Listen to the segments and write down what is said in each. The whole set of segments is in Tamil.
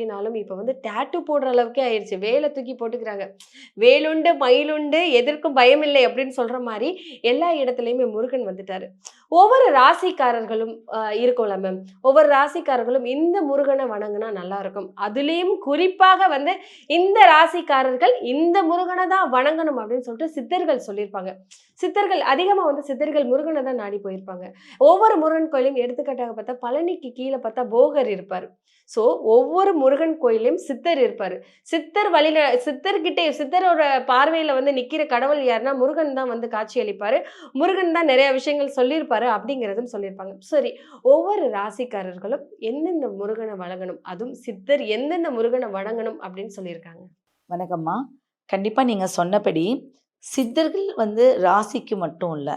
கையிலனாலும் இப்போ வந்து டேட்டு போடுற அளவுக்கே ஆயிடுச்சு வேலை தூக்கி போட்டுக்கிறாங்க. வேலுண்டு மயிலுண்டு எதற்கும் பயம் இல்லை அப்படின்னு சொல்ற மாதிரி எல்லா இடத்துலையுமே முருகன் வந்துட்டாரு. ஒவ்வொரு ராசிக்காரர்களும் இருக்கும்ல மேம் ஒவ்வொரு ராசிக்காரர்களும் இந்த முருகனை வணங்கினா நல்லா இருக்கும். அதுலேயும் குறிப்பாக வந்து இந்த ராசிக்காரர்கள் இந்த முருகனை தான் வணங்கணும் அப்படின்னு சொல்லிட்டு சித்தர்கள் சொல்லியிருப்பாங்க. சித்தர்கள் அதிகமாக வந்து சித்தர்கள் முருகனை தான் நாடி போயிருப்பாங்க. ஒவ்வொரு முருகன் கோயிலையும் எடுத்துக்காட்டாக பார்த்தா பழனிக்கு கீழே பார்த்தா போகர் இருப்பார். ஸோ ஒவ்வொரு முருகன் கோயிலையும் சித்தர் இருப்பார். சித்தர் வழியில சித்தர்கிட்டே சித்தரோட பார்வையில் வந்து நிற்கிற கடவுள் யாருன்னா முருகன் தான் வந்து காட்சி அளிப்பார். முருகன் தான் நிறைய விஷயங்கள் சொல்லியிருப்பார். அப்படிங்கிறதும் சொல்லியிருப்பாங்க. சரி ஒவ்வொரு ராசிக்காரர்களும் எந்தெந்த முருகனை வணங்கணும்? அதுவும் சித்தர் எந்தெந்த முருகனை வணங்கணும் அப்படின்னு சொல்லியிருக்காங்க. வணக்கம்மா. கண்டிப்பாக நீங்கள் சொன்னபடி சித்தர்கள் வந்து ராசிக்கு மட்டும் இல்லை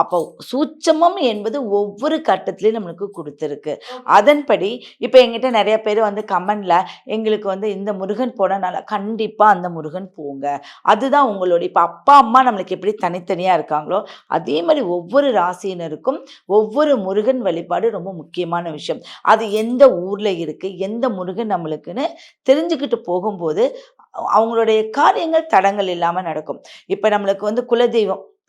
அப்போ சூட்சமம் என்பது ஒவ்வொரு கட்டத்திலையும் நம்மளுக்கு கொடுத்துருக்கு. அதன்படி இப்போ எங்கிட்ட நிறைய பேர் வந்து கமெண்ட்ல எங்களுக்கு வந்து இந்த முருகன் போனனால கண்டிப்பாக அந்த முருகன் போங்க. அதுதான் உங்களுடைய இப்போ அப்பா அம்மா நம்மளுக்கு எப்படி தனித்தனியாக இருக்காங்களோ அதே மாதிரி ஒவ்வொரு ராசியினருக்கும் ஒவ்வொரு முருகன் வழிபாடு ரொம்ப முக்கியமான விஷயம். அது எந்த ஊரில் இருக்குது எந்த முருகன் நம்மளுக்குன்னு தெரிஞ்சுக்கிட்டு போகும்போது அவங்களுடைய காரியங்கள் தடங்கள் இல்லாமல் நடக்கும். இப்போ நம்மளுக்கு வந்து குலதெய்வம்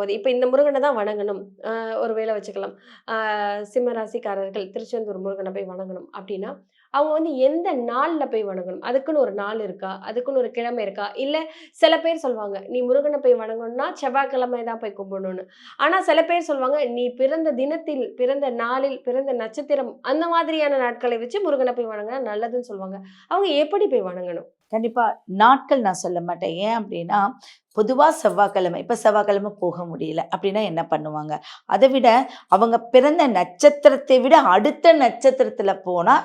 போது இப்போ இந்த முருகனை தான் வணங்கணும். ஒரு வேளை வச்சுக்கலாம். சிம்மராசிக்காரர்கள் சிம்ம ராசிக்காரர்கள் திருச்செந்தூர் முருகனை போய் வணங்கணும் அப்படின்னா அவங்க வந்து எந்த நாளில் போய் வணங்கணும்? அதுக்குன்னு ஒரு நாள் இருக்கா? அதுக்குன்னு ஒரு கிழமை இருக்கா? இல்லை சில பேர் சொல்லுவாங்க நீ முருகனை போய் வணங்கணும்னா செவ்வாய்க்கிழமை தான் போய் கும்பிடணும்னு. ஆனால் சில பேர் சொல்லுவாங்க நீ பிறந்த தினத்தில் பிறந்த நாளில் பிறந்த நட்சத்திரம் அந்த மாதிரியான நாட்களை வச்சு முருகனை போய் வணங்கினா நல்லதுன்னு சொல்லுவாங்க அவங்க எப்படி போய் வணங்கணும்? கண்டிப்பாக நாட்கள் நான் சொல்ல மாட்டேன். ஏன் அப்படின்னா பொதுவாக செவ்வாய்க்கிழமை இப்போ செவ்வாய்க்கிழமை போக முடியல அப்படின்னா என்ன பண்ணுவாங்க? அதை விட அவங்க பிறந்த நட்சத்திரத்தை விட அடுத்த நட்சத்திரத்தில் போனால்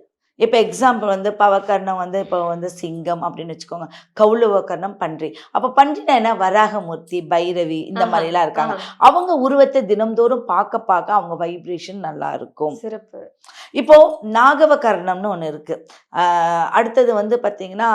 இப்போ எக்ஸாம்பிள் வந்து பவக்கர்ணம் வந்து இப்போ வந்து சிங்கம் அப்படின்னு வச்சுக்கோங்க. கௌளவ கர்ணம் பன்றி. அப்போ பன்றினா என்ன? வராகமூர்த்தி பைரவி இந்த மாதிரிலாம் இருக்காங்க. அவங்க உருவத்தை தினம்தோறும் பார்க்க பார்க்க அவங்க வைப்ரேஷன் நல்லா இருக்கும். சிறப்பு. இப்போ நாகவகர்ணம்னு ஒன்று இருக்கு. அடுத்தது வந்து பார்த்தீங்கன்னா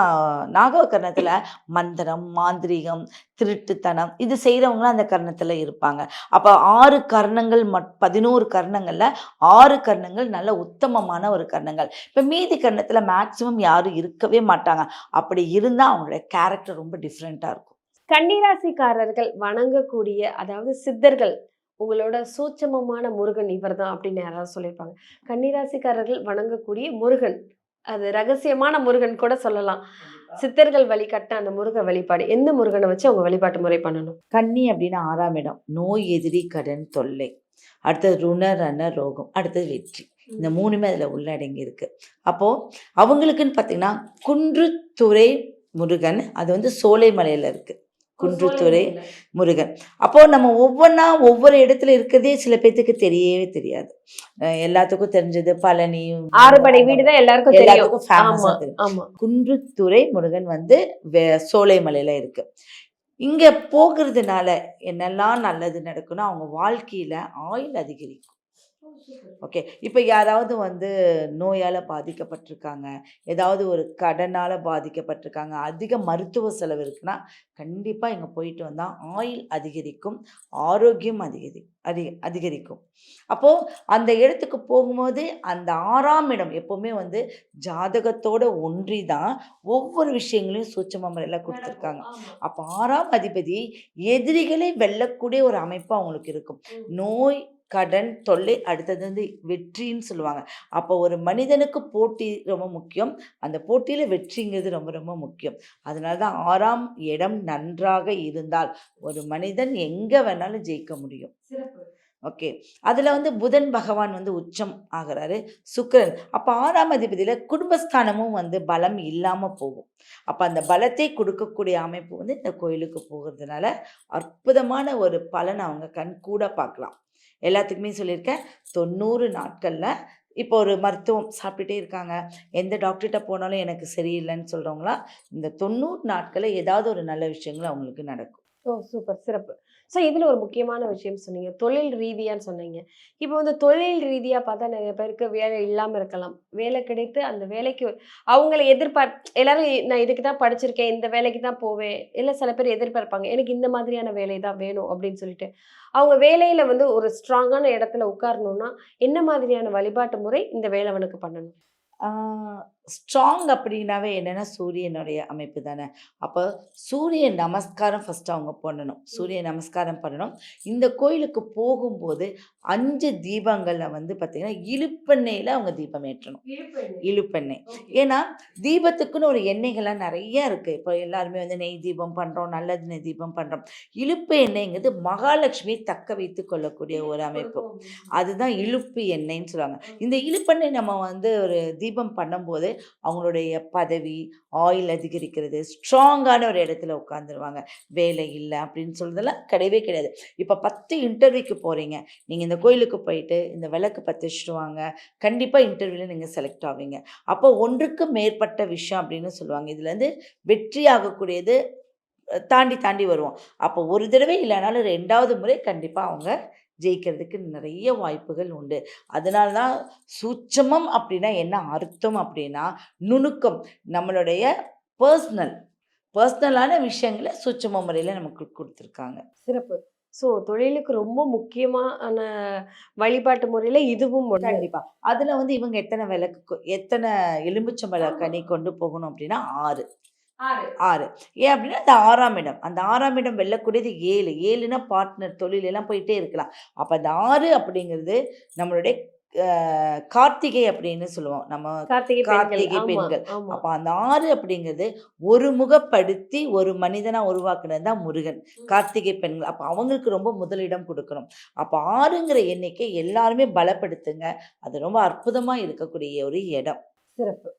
நாகவகர்ணத்தில் மந்திரம் மாந்திரீகம் திருட்டுத்தனம். இது செய்கிறவங்களும் அந்த கர்ணத்தில் இருப்பாங்க. அப்போ ஆறு கர்ணங்கள் மட் பதினோரு கர்ணங்களில் ஆறு கர்ணங்கள் நல்ல உத்தமமான ஒரு கர்ணங்கள். இப்போ மீதி கர்ணத்தில் மேக்சிமம் யாரும் இருக்கவே மாட்டாங்க. அப்படி இருந்தால் அவங்களுடைய கேரக்டர் ரொம்ப டிஃப்ரெண்ட்டாக இருக்கும். கன்னிராசிக்காரர்கள் வணங்கக்கூடிய அதாவது சித்தர்கள் உங்களோட சூட்சமமான முருகன் இவர் தான் அப்படின்னு யாராவது சொல்லியிருப்பாங்க. கன்னிராசிக்காரர்கள் வணங்கக்கூடிய முருகன். அது ரகசியமான முருகன் கூட சொல்லலாம். சித்தர்கள் வழிகாட்ட அந்த முருக வழிபாடு. எந்த முருகனை வச்சு அவங்க வழிபாட்டு முறை பண்ணணும்? கன்னி அப்படின்னா ஆறாம் இடம். நோய் எதிரி கடன் தொல்லை. அடுத்தது ருண ரண ரோகம். அடுத்தது வெற்றி. இந்த மூணுமே அதில் உள்ளடங்கி இருக்கு. அப்போ அவங்களுக்குன்னு பார்த்தீங்கன்னா குன்றுத்துறை முருகன் அது வந்து சோலைமலையில இருக்கு. குன்றுத்துறை முருகன். அப்போ நம்ம ஒவ்வொன்றா ஒவ்வொரு இடத்துல இருக்கிறதே சில பேர்த்துக்கு தெரியவே தெரியாது. எல்லாத்துக்கும் தெரிஞ்சது பழனி ஆறுபடை வீடுதான் எல்லாருக்கும் தெரியும். எல்லாத்துக்கும் ஃபேமஸா ஆமா தெரியும். குன்றுத்துறை முருகன் வந்து வே- சோலைமலையில இருக்கு. இங்க போகிறதுனால என்னெல்லாம் நல்லது நடக்கும்னா அவங்க வாழ்க்கையில ஆயுள் அதிகரிக்கும். ஓகே. இப்போ யாராவது வந்து நோயால் பாதிக்கப்பட்டிருக்காங்க ஏதாவது ஒரு கடனால் பாதிக்கப்பட்டிருக்காங்க அதிக மருத்துவ செலவு இருக்குன்னா கண்டிப்பாக இங்கே போயிட்டு வந்தால் ஆயுள் அதிகரிக்கும் ஆரோக்கியம் அதிகரி அதி அதிகரிக்கும். அப்போது அந்த இடத்துக்கு போகும்போது அந்த ஆறாம் இடம் எப்போவுமே வந்து ஜாதகத்தோட ஒன்றி தான் ஒவ்வொரு விஷயங்களையும் சூட்சம முறையில் கொடுத்துருக்காங்க. அப்போ ஆறாம் அதிபதி எதிரிகளை வெல்லக்கூடிய ஒரு அமைப்பு அவங்களுக்கு இருக்கும். நோய் கடன் தொல்லை அடுத்தது வந்து வெற்றின்னு சொல்லுவாங்க. அப்போ ஒரு மனிதனுக்கு போட்டி ரொம்ப முக்கியம். அந்த போட்டியில் வெற்றிங்கிறது ரொம்ப ரொம்ப முக்கியம். அதனால தான் ஆறாம் இடம் நன்றாக இருந்தால் ஒரு மனிதன் எங்கே வேணாலும் ஜெயிக்க முடியும். ஓகே. அதில் வந்து புதன் பகவான் வந்து உச்சம் ஆகிறாரு சுக்கிரன். அப்போ ஆறாம் அதிபதியில் குடும்பஸ்தானமும் வந்து பலம் இல்லாமல் போகும். அப்போ அந்த பலத்தை கொடுக்கக்கூடிய அமைப்பு வந்து இந்த கோயிலுக்கு போகிறதுனால அற்புதமான ஒரு பலனை அவங்க கண் கூட பார்க்கலாம். எல்லாத்துக்குமே சொல்லியிருக்கேன். தொண்ணூறு நாட்களில் இப்போ ஒரு மருத்துவம் சாப்பிட்டுட்டே இருக்காங்க. எந்த டாக்டர்கிட்ட போனாலும் எனக்கு சரியில்லைன்னு சொல்கிறவங்களா இந்த தொண்ணூறு நாட்களில் ஏதாவது ஒரு நல்ல விஷயங்கள் அவங்களுக்கு நடக்கும். ஓ சூப்பர் சிறப்பு. ஸோ இதில் ஒரு முக்கியமான விஷயம் சொன்னீங்க. தொழில் ரீதியான்னு சொன்னீங்க. இப்போ வந்து தொழில் ரீதியாக பார்த்தா நிறைய பேருக்கு வேலை இல்லாமல் இருக்கலாம். வேலை கிடைத்து அந்த வேலைக்கு அவங்கள எதிர்பார் எல்லாரும் நான் இதுக்கு தான் படிச்சிருக்கேன் இந்த வேலைக்கு தான் போவேன் இல்லை சில பேர் எதிர்பார்ப்பாங்க எனக்கு இந்த மாதிரியான வேலை தான் வேணும் அப்படின்னு சொல்லிட்டு. அவங்க வேலையில் வந்து ஒரு ஸ்ட்ராங்கான இடத்துல உட்காரணும்னா என்ன மாதிரியான வழிபாட்டு முறை இந்த வேலைவனுக்கு பண்ணணும்? ஸ்ட்ராங் அப்படின்னாவே என்னென்னா சூரியனுடைய அமைப்பு தானே. அப்போ சூரிய நமஸ்காரம் ஃபஸ்ட்டு அவங்க பண்ணணும். சூரிய நமஸ்காரம் பண்ணணும். இந்த கோயிலுக்கு போகும்போது அஞ்சு தீபங்களில் வந்து பார்த்திங்கன்னா இழுப்பெண்ணெயில் அவங்க தீபம் ஏற்றணும். இழுப்பெண்ணெய். ஏன்னா தீபத்துக்குன்னு ஒரு எண்ணெய்கள்லாம் நிறைய இருக்குது இப்போ எல்லாருமே வந்து நெய் தீபம் பண்ணுறோம் நல்லது நெய் தீபம் பண்ணுறோம் இழுப்பு எண்ணெய்ங்கிறது மகாலட்சுமியை தக்க வைத்து கொள்ளக்கூடிய ஒரு அமைப்பு. அதுதான் இழுப்பு எண்ணெய்ன்னு சொல்லுவாங்க. இந்த இழுப்பெண்ணெய் நம்ம வந்து ஒரு தீபம் பண்ணும்போது அவங்களுடைய பதவி ஆயில் அதிகரிக்கிறது ஸ்ட்ராங்கான ஒரு இடத்துல உட்காந்துருவாங்க வேலை இல்லை அப்படின்னு சொல்கிறதெல்லாம் கிடையவே கிடையாது. இப்போ பத்து இன்டர்வியூக்கு போகிறீங்க நீங்கள் இந்த கோயிலுக்கு போயிட்டு இந்த விளக்கு பத்திச்சுடுவாங்க கண்டிப்பாக இன்டர்வியூவில் நீங்கள் செலக்ட் ஆவீங்க. அப்போ ஒன்றுக்கு மேற்பட்ட விஷயம் அப்படின்னு சொல்லுவாங்க. இதுலேருந்து வெற்றி ஆகக்கூடியது தாண்டி தாண்டி வருவோம். அப்போ ஒரு தடவை இல்லைனாலும் ரெண்டாவது முறை கண்டிப்பாக அவங்க ஜெயிக்கிறதுக்கு நிறைய வாய்ப்புகள் உண்டு. அதனால தான் சூட்சமம் அப்படின்னா என்ன அர்த்தம் அப்படின்னா நுணுக்கம். நம்மளுடைய பர்சனல் பர்சனலான விஷயங்களை சூட்சம முறையில் நமக்கு கொடுத்துருக்காங்க. சிறப்பு. ஸோ தொழிலுக்கு ரொம்ப முக்கியமான வழிபாட்டு முறையில இதுவும் ஒன்று கண்டிப்பா. அதுல வந்து இவங்க எத்தனை விளக்கு எத்தனை எலுமிச்சம்பழ கனி கொண்டு போகணும் அப்படின்னா ஆறு. ஆறு. ஏன் அப்படின்னா அந்த ஆறாம் இடம். அந்த ஆறாம் இடம் வெல்லக்கூடியது ஏழு. ஏழுனா பார்ட்னர் தொழில் எல்லாம் போயிட்டே இருக்கலாம். அப்ப அந்த ஆறு அப்படிங்கிறது நம்மளுடைய கார்த்திகை அப்படின்னு சொல்லுவோம். நம்ம கார்த்திகை கார்த்திகை பெண்கள். அப்ப அந்த ஆறு அப்படிங்கிறது ஒரு முகப்படுத்தி ஒரு மனிதனா உருவாக்குனது தான் முருகன் கார்த்திகை பெண்கள். அப்ப அவங்களுக்கு ரொம்ப முதலிடம் கொடுக்கணும். அப்ப ஆறுங்கிற எண்ணிக்கை எல்லாருமே பலப்படுத்துங்க. அது ரொம்ப அற்புதமா இருக்கக்கூடிய ஒரு இடம். சிறப்பு.